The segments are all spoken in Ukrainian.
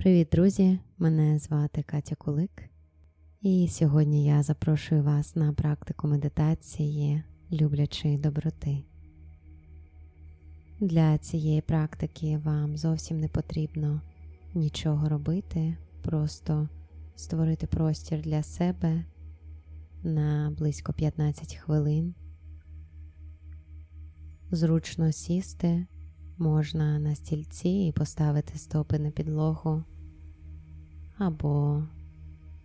Привіт, друзі! Мене звати Катя Кулик, і сьогодні я запрошую вас на практику медитації люблячої доброти. Для цієї практики вам зовсім не потрібно нічого робити, просто створити простір для себе на близько 15 хвилин. Зручно сісти можна на стільці і поставити стопи на підлогу. Або,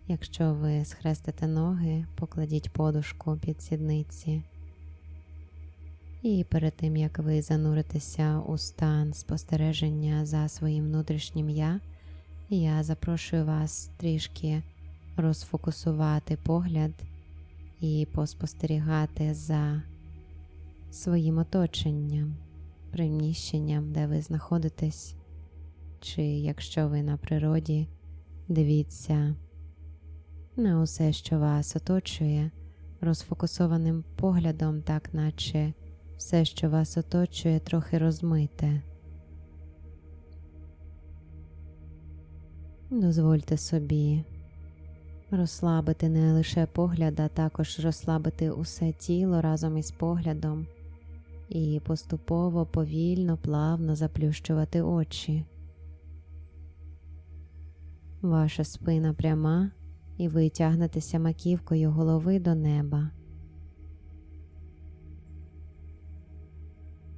якщо ви схрестите ноги, покладіть подушку під сідниці. І перед тим, як ви зануритеся у стан спостереження за своїм внутрішнім я, я запрошую вас трішки розфокусувати погляд і поспостерігати за своїм оточенням, приміщенням, де ви знаходитесь, чи якщо ви на природі, дивіться на усе, що вас оточує, розфокусованим поглядом, так наче все, що вас оточує, трохи розмите. Дозвольте собі розслабити не лише погляд, а також розслабити усе тіло разом із поглядом і поступово повільно, плавно заплющувати очі. Ваша спина пряма, і ви тягнетеся маківкою голови до неба.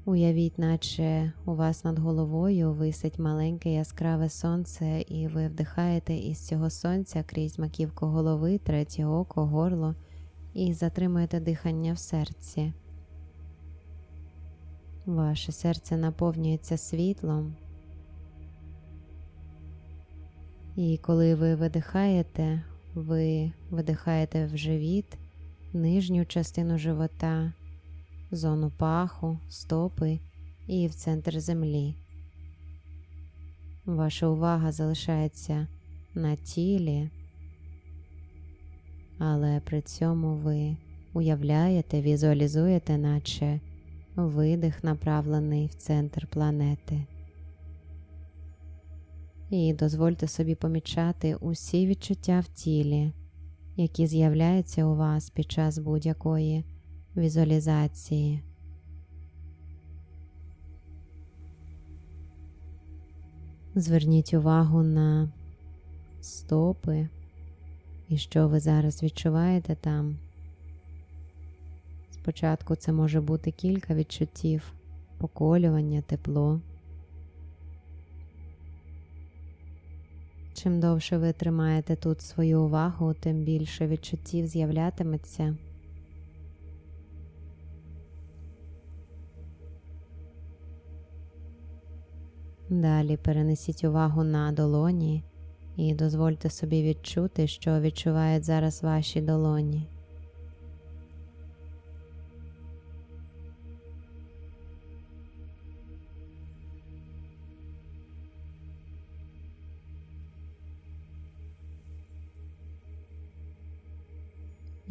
Уявіть, наче у вас над головою висить маленьке яскраве сонце, і ви вдихаєте із цього сонця крізь маківку голови, третє око, горло і затримуєте дихання в серці. Ваше серце наповнюється світлом. І коли ви видихаєте, ви видихаєте в живіт, нижню частину живота, зону паху, стопи і в центр землі. Ваша увага залишається на тілі, але при цьому ви уявляєте, візуалізуєте, наче видих направлений в центр планети. І дозвольте собі помічати усі відчуття в тілі, які з'являються у вас під час будь-якої візуалізації. Зверніть увагу на стопи і що ви зараз відчуваєте там. Спочатку це може бути кілька відчуттів, поколювання, тепло. Чим довше ви тримаєте тут свою увагу, тим більше відчуттів з'являтиметься. Далі перенесіть увагу на долоні і дозвольте собі відчути, що відчувають зараз ваші долоні.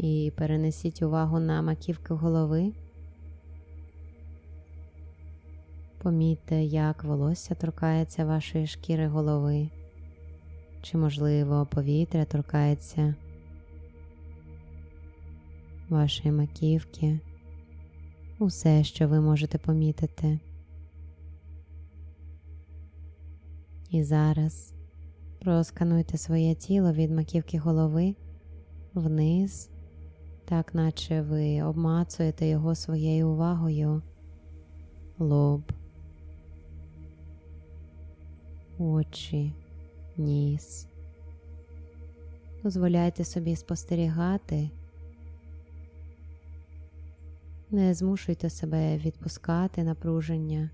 І перенесіть увагу на маківку голови. Помітьте, як волосся торкається вашої шкіри голови, чи, можливо, повітря торкається вашої маківки, усе, що ви можете помітити. І зараз проскануйте своє тіло від маківки голови вниз так наче ви обмацуєте його своєю увагою, лоб, очі, ніс. Дозволяйте собі спостерігати, не змушуйте себе відпускати напруження.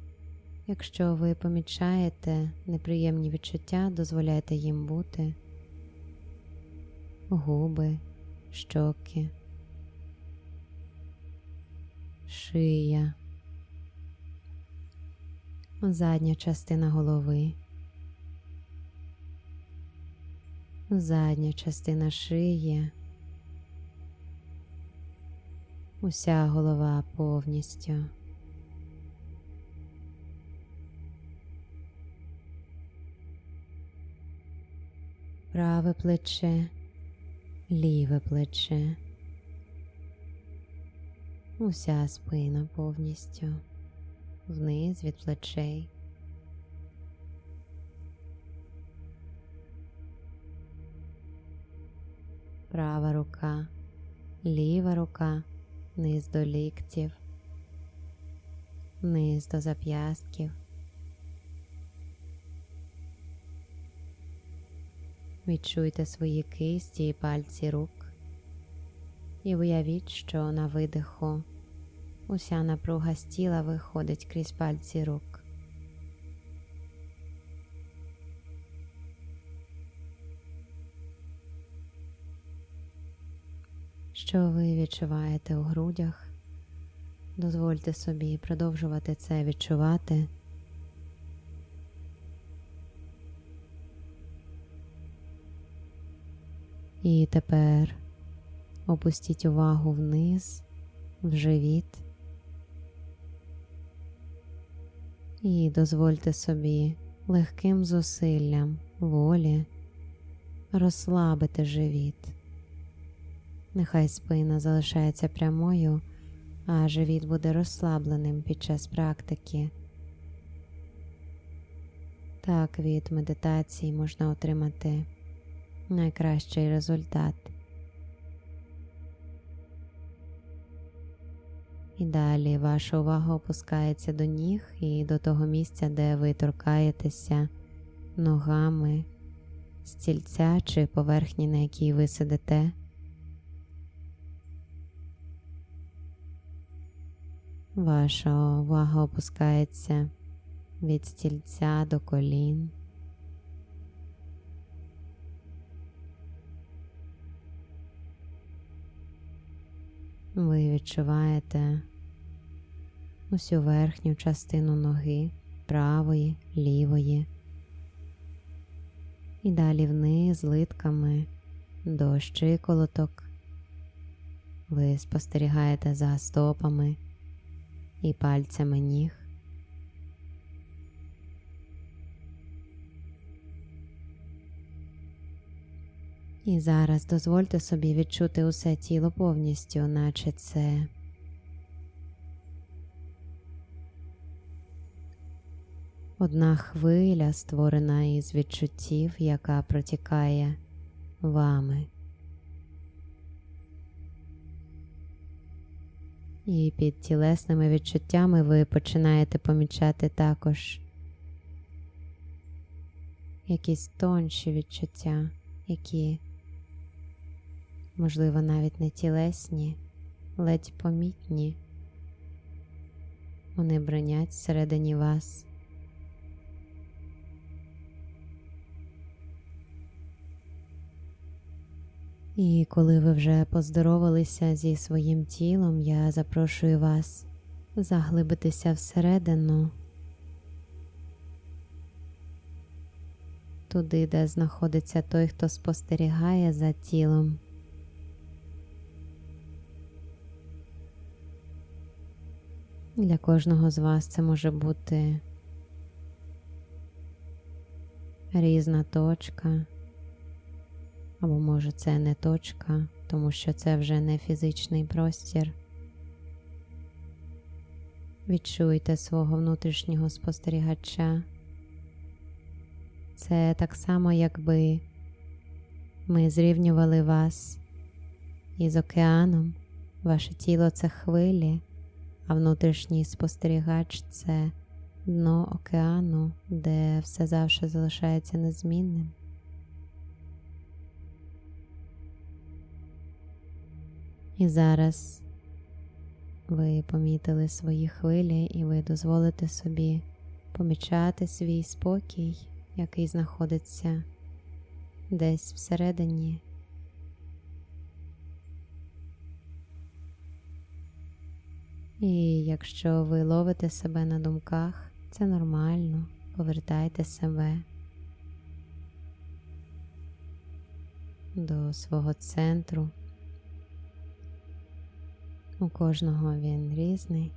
Якщо ви помічаєте неприємні відчуття, дозволяйте їм бути, губи, щоки шия, задня частина голови, задня частина шиї, уся голова повністю. праве плече, ліве плече, уся спина повністю вниз від плечей. Права рука, ліва рука, низ до ліктів, низ до зап'ястків. Відчуйте свої кисті і пальці рук і уявіть, що на видиху уся напруга з тіла виходить крізь пальці рук. Що ви відчуваєте у грудях? Дозвольте собі продовжувати це відчувати. І тепер опустіть увагу вниз, в живіт і дозвольте собі легким зусиллям волі розслабити живіт. Нехай спина залишається прямою, а живіт буде розслабленим під час практики. Так від медитації можна отримати найкращий результат. І далі ваша увага опускається до ніг і до того місця, де ви торкаєтеся ногами стільця чи поверхні, на якій ви сидите. Ваша увага опускається від стільця до колін. Ви відчуваєте усю верхню частину ноги правої, лівої. І далі вниз литками до щиколоток. Ви спостерігаєте за стопами і пальцями ніг. І зараз дозвольте собі відчути усе тіло повністю, наче це одна хвиля, створена із відчуттів, яка протікає вами. І під тілесними відчуттями ви починаєте помічати також якісь тонші відчуття, які можливо, навіть не тілесні, ледь помітні. Вони бронять всередині вас. І коли ви вже поздоровалися зі своїм тілом, я запрошую вас заглибитися всередину, туди, де знаходиться той, хто спостерігає за тілом. Для кожного з вас це може бути різна точка, або може це не точка, тому що це вже не фізичний простір. Відчуйте свого внутрішнього спостерігача. Це так само, якби ми зрівнювали вас із океаном, ваше тіло це хвилі а внутрішній спостерігач це дно океану, де все завжди залишається незмінним. І зараз ви помітили свої хвилі, і ви дозволите собі помічати свій спокій, який знаходиться десь всередині. І якщо ви ловите себе на думках, це нормально, повертайте себе до свого центру. У кожного він різний.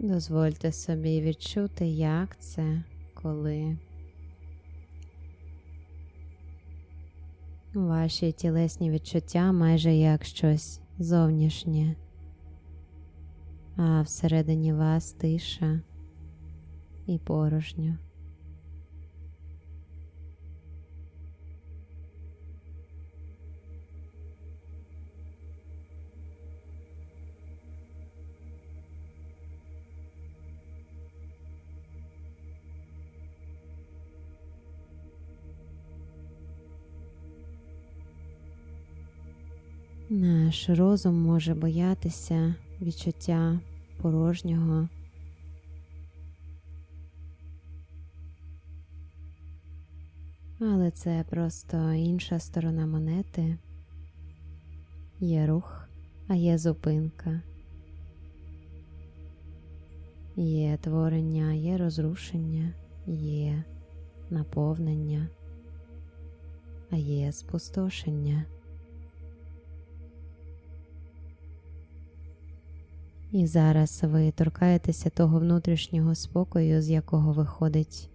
Дозвольте собі відчути, як це, коли ваші тілесні відчуття майже як щось зовнішнє, а всередині вас тиша і порожньо. Наш розум може боятися відчуття порожнього. Але це просто інша сторона монети. Є рух, а є зупинка. Є творення, є розрушення, є наповнення, а є спустошення. І зараз ви торкаєтеся того внутрішнього спокою, з якого виходить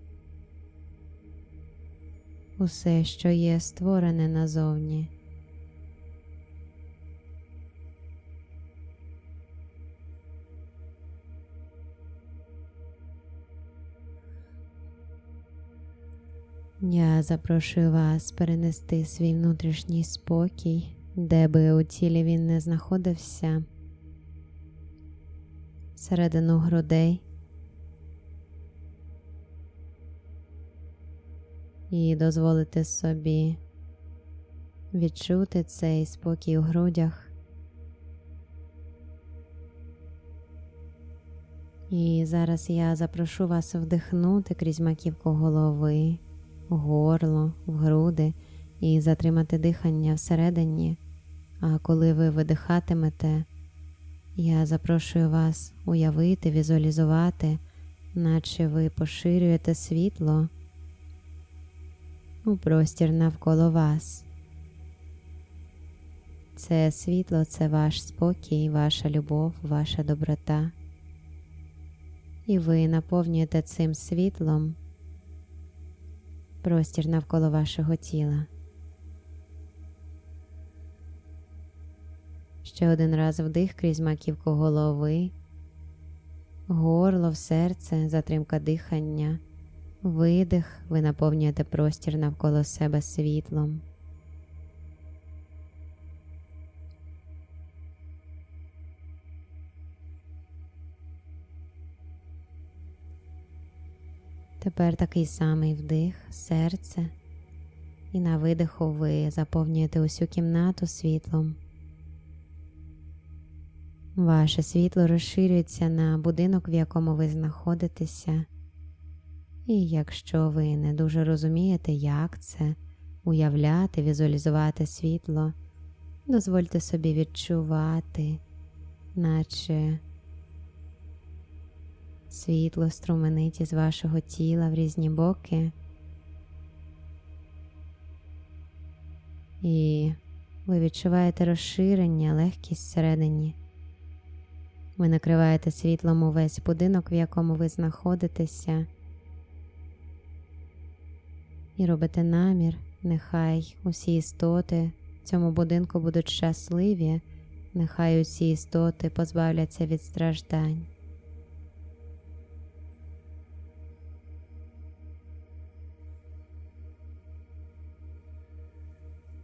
усе, що є створене назовні. Я запрошую вас перенести свій внутрішній спокій, де би у тілі він не знаходився середину грудей і дозволити собі відчути цей спокій у грудях. І зараз я запрошу вас вдихнути крізь маківку голови, горло, в груди і затримати дихання всередині. А коли ви видихатимете, я запрошую вас уявити, візуалізувати, наче ви поширюєте світло у простір навколо вас. Це світло це ваш спокій, ваша любов, ваша доброта. І ви наповнюєте цим світлом простір навколо вашого тіла. Ще один раз вдих крізь маківку голови, горло в серце, затримка дихання, видих, ви наповнюєте простір навколо себе світлом. Тепер такий самий вдих, серце, і на видиху ви заповнюєте усю кімнату світлом. Ваше світло розширюється на будинок, в якому ви знаходитеся. І якщо ви не дуже розумієте, як це уявляти, візуалізувати світло, дозвольте собі відчувати, наче світло струменить із вашого тіла в різні боки. І ви відчуваєте розширення, легкість всередині. Ви накриваєте світлом увесь будинок, в якому ви знаходитеся, і робите намір, нехай усі істоти в цьому будинку будуть щасливі, нехай усі істоти позбавляться від страждань.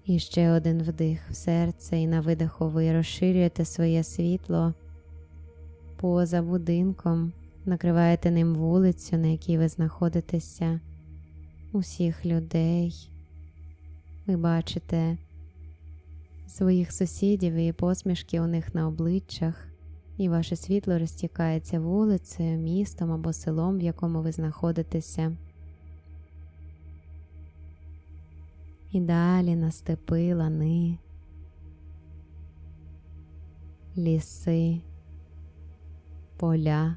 І ще один вдих в серце, і на видиху ви розширюєте своє світло поза будинком, накриваєте ним вулицю, на якій ви знаходитеся, усіх людей. Ви бачите своїх сусідів і посмішки у них на обличчях, і ваше світло розтікається вулицею, містом або селом, в якому ви знаходитеся. І далі на степи, лани, ліси, поля.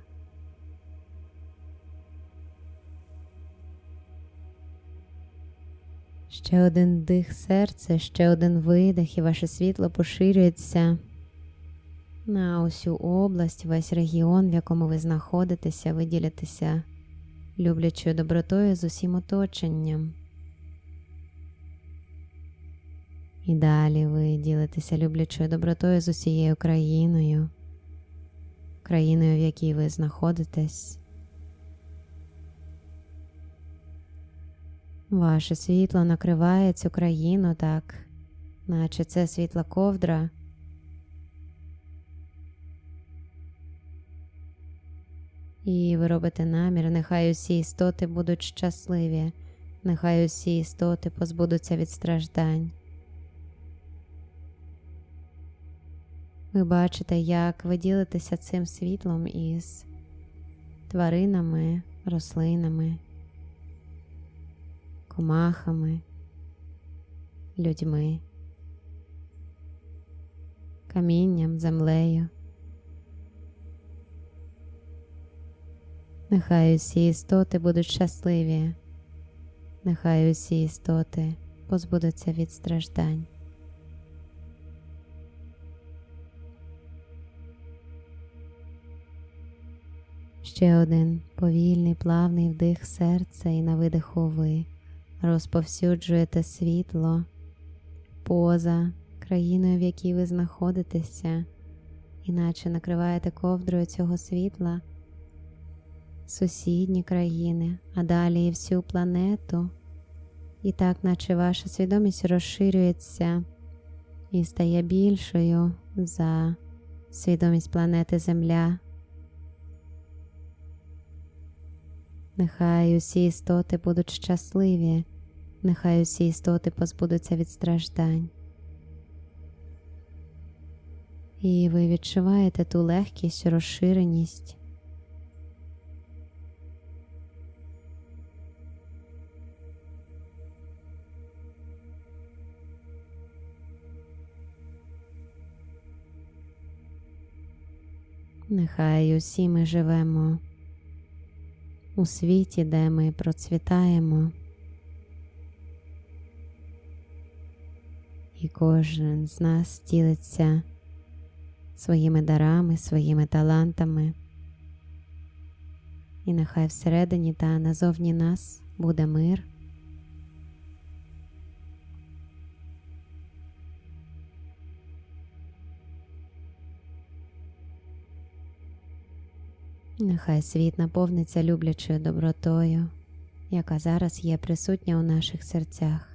Ще один дих серця, ще один видих, і ваше світло поширюється на усю область, весь регіон, в якому ви знаходитеся, ви ділитеся люблячою добротою з усім оточенням. І далі ви ділитеся люблячою добротою з усією країною, країною, в якій ви знаходитесь. Ваше світло накриває цю країну так, наче це світла ковдра. І ви робите намір, нехай усі істоти будуть щасливі, нехай усі істоти позбудуться від страждань. Ви бачите, як ви ділитеся цим світлом із тваринами, рослинами, комахами, людьми, камінням, землею. Нехай усі істоти будуть щасливі, нехай усі істоти позбудуться від страждань. Ще один повільний плавний вдих серця і на видиху ви розповсюджуєте світло поза країною, в якій ви знаходитеся, іначе накриваєте ковдрою цього світла сусідні країни, а далі і всю планету. І так, наче ваша свідомість розширюється і стає більшою за свідомість планети Земля. Нехай усі істоти будуть щасливі, нехай усі істоти позбудуться від страждань. І ви відчуваєте ту легкість, розширеність. Нехай усі ми живемо у світі, де ми процвітаємо, і кожен з нас ділиться своїми дарами, своїми талантами, і нехай всередині та назовні нас буде мир. Нехай світ наповниться люблячою добротою, яка зараз є присутня у наших серцях.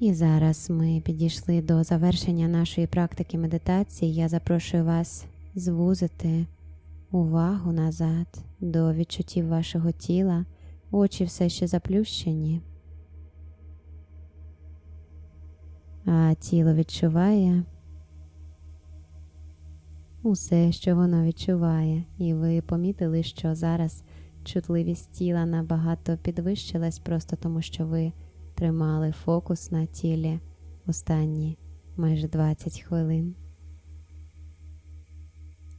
І зараз ми підійшли до завершення нашої практики медитації. Я запрошую вас звузити увагу назад до відчуттів вашого тіла, очі все ще заплющені, а тіло відчуває усе, що воно відчуває, і ви помітили, що зараз чутливість тіла набагато підвищилась, просто тому що ви тримали фокус на тілі останні майже 20 хвилин.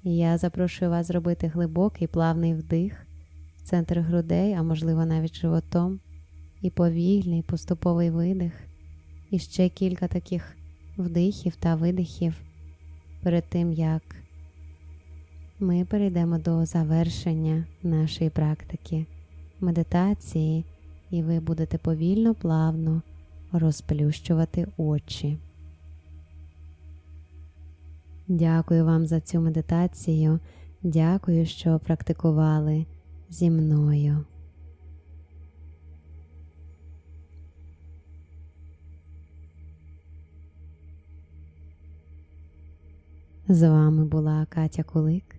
Я запрошую вас зробити глибокий плавний вдих в центр грудей, а можливо навіть животом, і повільний поступовий видих, і ще кілька таких вдихів та видихів перед тим, як ми перейдемо до завершення нашої практики медитації, і ви будете повільно, плавно розплющувати очі. Дякую вам за цю медитацію. Дякую, що практикували зі мною. З вами була Катя Кулик.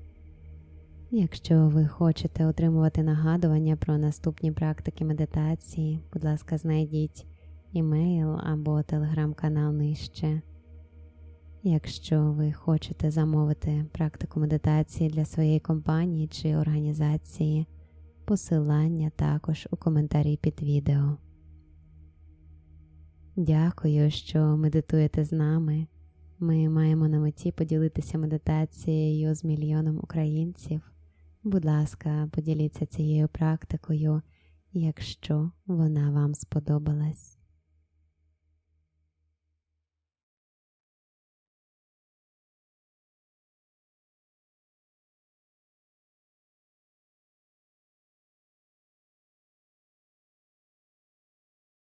Якщо ви хочете отримувати нагадування про наступні практики медитації, будь ласка, знайдіть імейл або телеграм-канал нижче. Якщо ви хочете замовити практику медитації для своєї компанії чи організації, посилання також у коментарі під відео. Дякую, що медитуєте з нами. Ми маємо на меті поділитися медитацією з мільйоном українців. Будь ласка, поділіться цією практикою, якщо вона вам сподобалась.